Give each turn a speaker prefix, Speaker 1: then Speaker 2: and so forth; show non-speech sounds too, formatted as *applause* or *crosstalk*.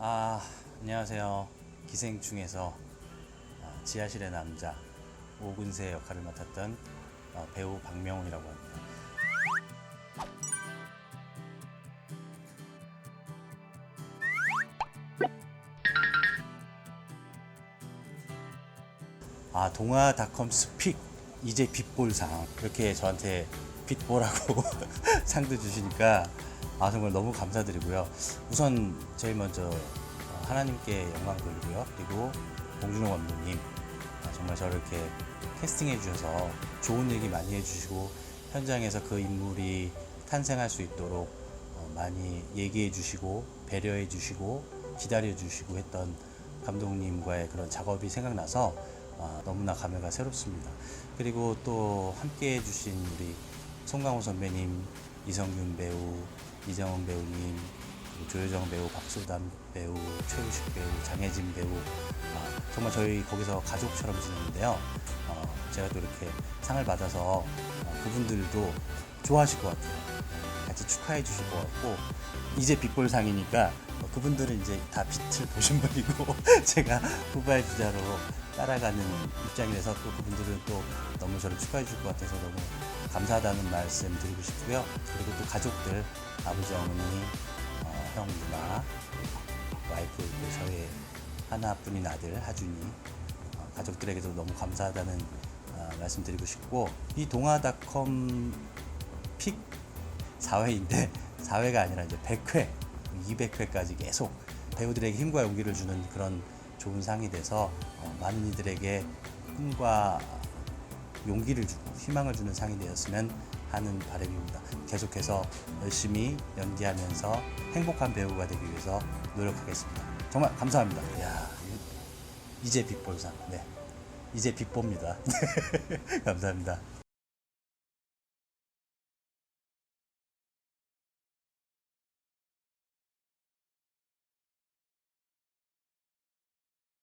Speaker 1: 아, 안녕하세요. 기생충에서 아, 지하실의 남자 오근세 역할을 맡았던 어, 배우 박명훈이라고 합니다. 아, 동아닷컴 스픽 이제 빛볼상 이렇게 저한테 빛보라고 *laughs* 상도 주시니까 아 정말 너무 감사드리고요. 우선 제일 먼저 어, 하나님께 영광 돌리고요. 그리고 봉준호 감독님 아, 정말 저를 이렇게 캐스팅해 주셔서 좋은 얘기 많이 해주시고 현장에서 그 인물이 탄생할 수 있도록 어, 많이 얘기해 주시고 배려해 주시고 기다려 주시고 했던 감독님과의 그런 작업이 생각나서 아, 너무나 감회가 새롭습니다. 그리고 또 함께 해주신 우리 송강호 선배님, 이성균 배우, 이정은 배우님, 조효정 배우, 박수담 배우, 최우식 배우, 장혜진 배우, 아, 정말 저희 거기서 가족처럼 지냈는데요. 어, 제가 또 이렇게 상을 받아서 어, 그분들도 좋아하실 것 같아요. 같이 축하해 주실 것 같고 이제 빛볼상이니까 어, 그분들은 이제 다 빛을 보신 분이고 *laughs* 제가 후발 주자로 따라가는 입장이라서 또 그분들은 또 너무 저를 축하해 줄 것 같아서 너무 감사하다는 말씀 드리고 싶고요. 그리고 또 가족들 아버지 어머니 어, 형 누나 와이프 또 저의 하나뿐인 아들 하준이 어, 가족들에게도 너무 감사하다는 어, 말씀 드리고 싶고 이 동아닷컴 픽 4회인데 4회가 *laughs* 아니라 이제 100회, 200회까지 계속 배우들에게 힘과 용기를 주는 그런 좋은 상이 돼서 어, 많은 이들에게 힘과 용기를 주고 희망을 주는 상이 되었으면 하는 바람입니다. 계속해서 열심히 연기하면서 행복한 배우가 되기 위해서 노력하겠습니다. 정말 감사합니다. 야, 이제 빛볼상. 네. 이제 빛봅니다. *laughs* 감사합니다.